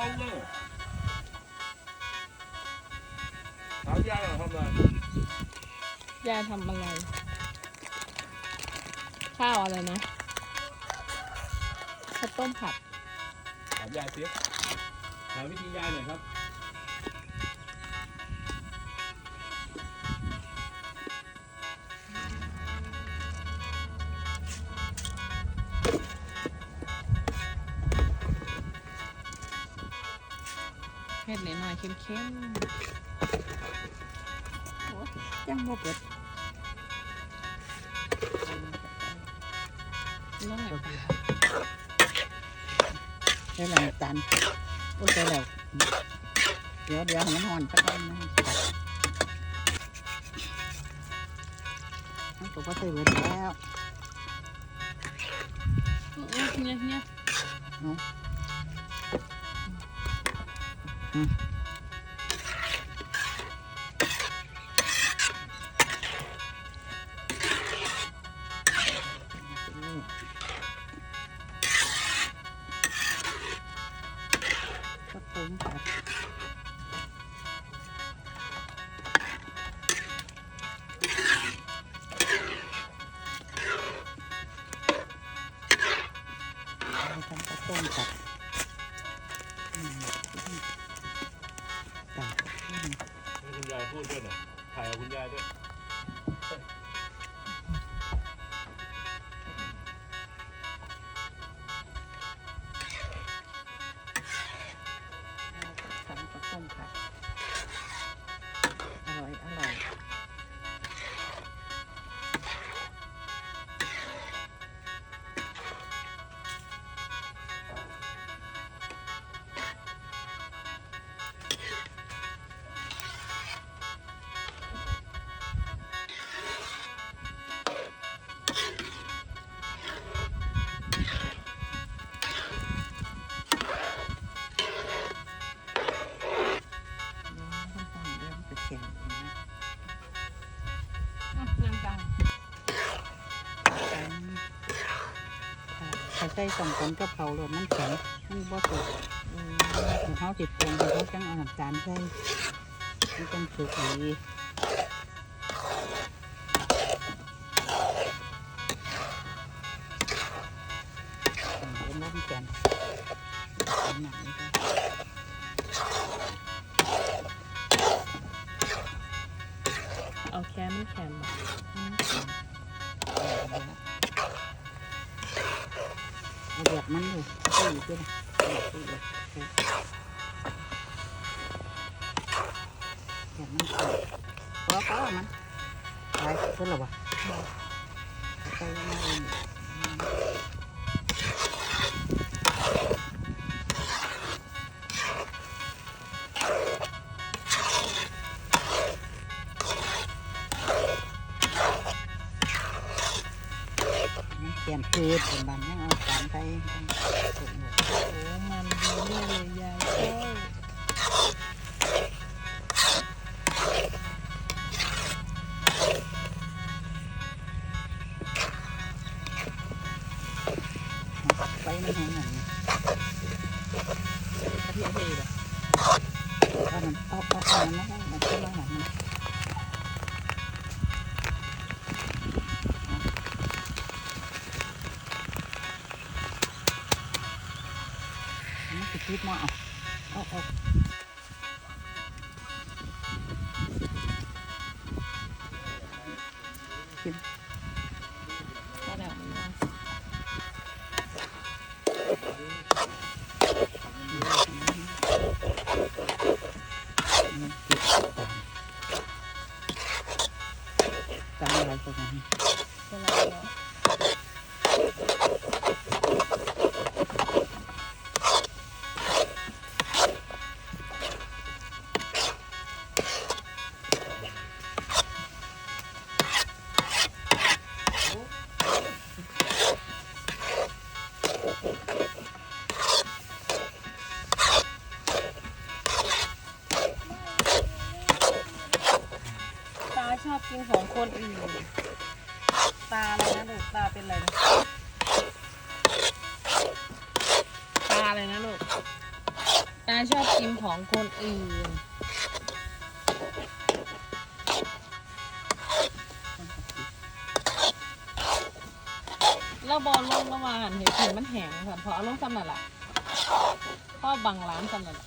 เอาเลยถามยายหน่อทำอะไรยายทำอะไร ข้าวอะไรนะข้าวต้มผัดถามยายสิถามวิธียายหน่อยครับ เค็มยังบ่เปิดๆน้องไหนใส่แล้วจานโอ้ใส่แล้วเดี๋ยวเดี๋ยวให้มันห่อนสักหน่อยนะตัดมันก็บ่ใส่เบิดแล้วเนี่ยเนี่ยก็ปรุงตัด เถ้าใส่สองคนกับเขาเลยมันแข็งมันบ่สุกอืมถึงเขาติดปรุงถึงเขาจังเอาน้ำตาลใส่มันจังสุกดีเป็นรสแกนเป็นหนังนี่ก็เอาแค่ไม่แข็ง ใส่อีกด้วยนะใส่อีกเลยใส่แบบมันใส่พอพอมันไปเพิ่นหรอวะ ก็ อบกินของคนอื่น ตาอะไรนะลูก ตาเป็นอะไรนะ ตาอะไรนะลูก ตาชอบกินของคนอื่นแล้วบอลลงระหว่างเห็นเห็นมันแห้งค่ะพอเอาลงซ้ำนั่นแหละพ่อบังร้านซ้ำนั่นแหละ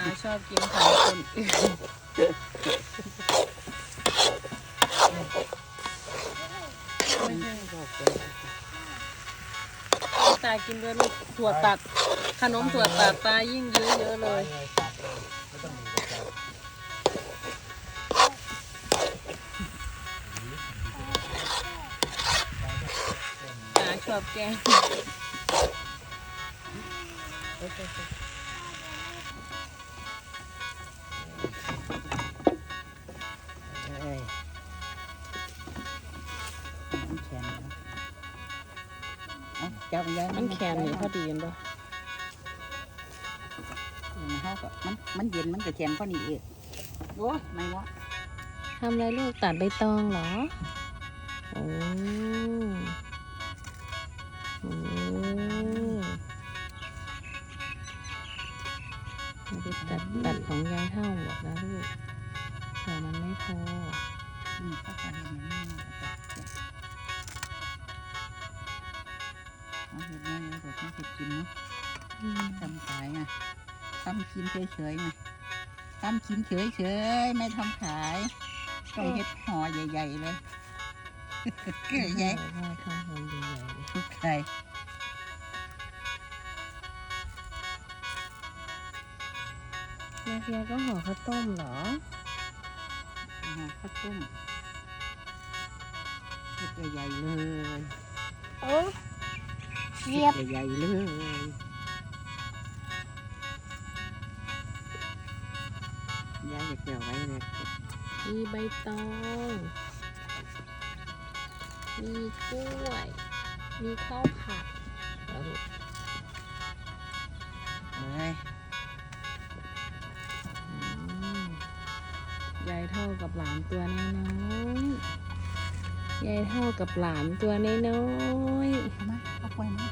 าชอบกินของคนอื่นไม่ใช่บอกเลยตากินด้วยลูกถั่วตัด ขนมถั่วตัดตายิ่งเยอะเยอะเลยตาชอบแกง เอาจับยังมันแข็งนี่พอดีเห็นปะมันเขาก็มันมันเย็นมันก็แข็งพอดีเองโอ้ยไม่วะทำอะไรลูกตัดใบตองเหรอโอ้โอ้เอาไปตัดตัดของยายเท่าหมดนะลูกเผื่อมันไม่พอนี่เขาจะเห็นอย่างนี้ แม่เลยบอกให้เห็ดกินเนาะอืมทำขายไงทำกินเฉยๆไงทำกินเฉยๆไม่ทำขายต้องเห็ดห่อใหญ่ ๆ เลยเกลือใหญ่ได้ข้าวหอมใหญ่ๆเลยทุกใครมาเฟียก็ห่อข้าวต้มเหรอห่อข้าวต้มเห็ดใหญ่ๆเลยโอ้ เสียบเห็ดใหญ่ๆเลยยายจะเกี่ยวไว้เลยมีใบตอง มีกล้วย มีข้าวผัดแล้วลูกเลยอืมยายเท่ากับหลานตัวน้อยๆยายเท่ากับหลานตัวน้อยเอามาเอาก ล้วยมา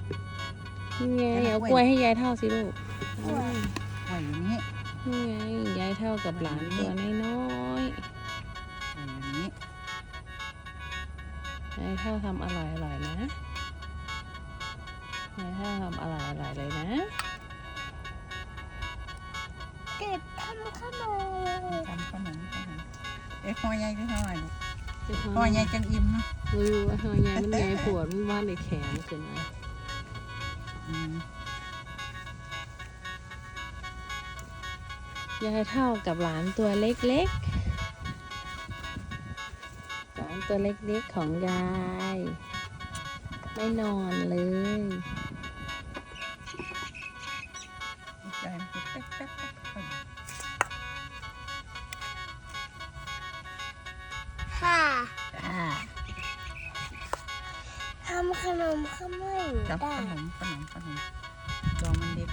ๆนี่ไงเอาเอากกล้ล้ววยยให้ยายเท่าสิลูกกล้วยกล้วยอย่างนี้นี่ไงยายเท่ากับหลานตัวน้อยกล้วยอย่างนี้ๆยายเท่าทำอร่อยๆนะยายเท่าทำอร่อยๆเลยนะ เก็บทำขนมทำขนมขนมเอ้ยห่อใหญ่หรือห่ อใหญ่ห่อใหญ่จังอิ่มเนาะไม่รู้ว่าเฮายายมันยายปวดมันบ้านในแขนขึ้นมาอืมยายเท่ากับหลานตัวเล็กๆ หลานตัวเล็กๆของยาย ไม่นอนเลย ใจมันจะแป๊กแป๊กแป๊กแป๊ก มข้าวไม่จับได้ขนมขนมขนมดองมันเด็ด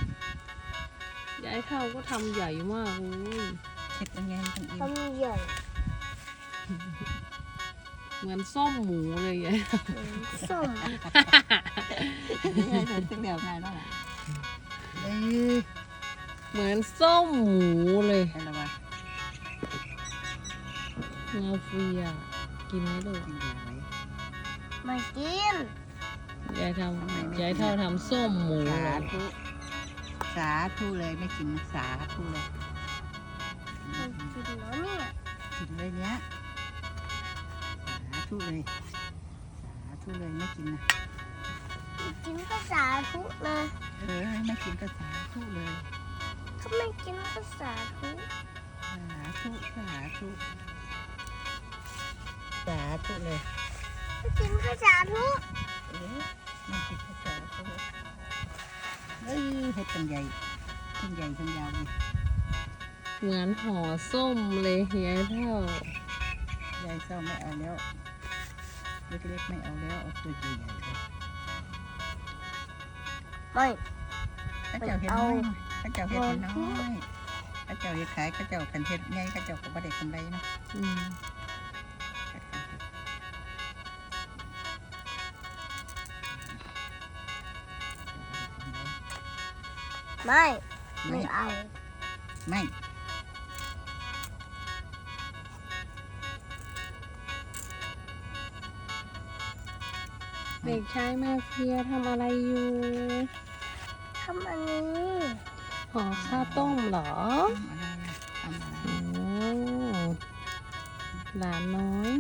ยายเท่าก็ทำใหญ่มากเลยเห็ดยังไงจังอิ่มทำใหญ่ เหมือนส้มหมูเลยยายเหมือนส้มนี่ไงเธอตึ้งเดียวง่ายแล้วล่ะเอ้ยเหมือนส้มหมูเลยไปและวะงาเฟียกินไหมลูกตึ้งเดียวไว้มากิน ยายทำยายเท่าทำส้มหมูเหรสาอธุสาธุเลยไม่กินสาธุเลยมันกินแล้วเนี่ยกินเลยเนี้ยสาธุเลยสาธุเลยไม่กินนะกินก็สาธุเลยเออไม่กินก็สาธุเลยถ้าไม่กินก็สาธุสาธุสาธุสาธุเลยถ้ากินก็สาธุเอ๊ะ มันติดภาษาเขาเลยเอ้ยเห็ดตังใหญ่ทั้งใหญ่ทั้งยาวเลยเหมือนห่อส้มเลยยายเท่ายายเศร้าไม่เอาแล้ว เล็กๆไม่เอาแล้วเอาตัวใหญ่ๆเลยไม่ข้าเจ้าเห็ดน้อยข้าเจ้าเห็ดน้อยข้าเจ้าเห็ดขายข้าเจ้าขันเห็ดใหญ่ข้าเจ้าก็บ่ได้กำไรเนาะ ไม่ไม่ ไม่เอา ไม่เด็กชายมาเฟียทำอะไรอยู่ทำอันนี้ห่อข้าวต้มเหรอทำอะไรทำอะไรโอ้หลานน้อย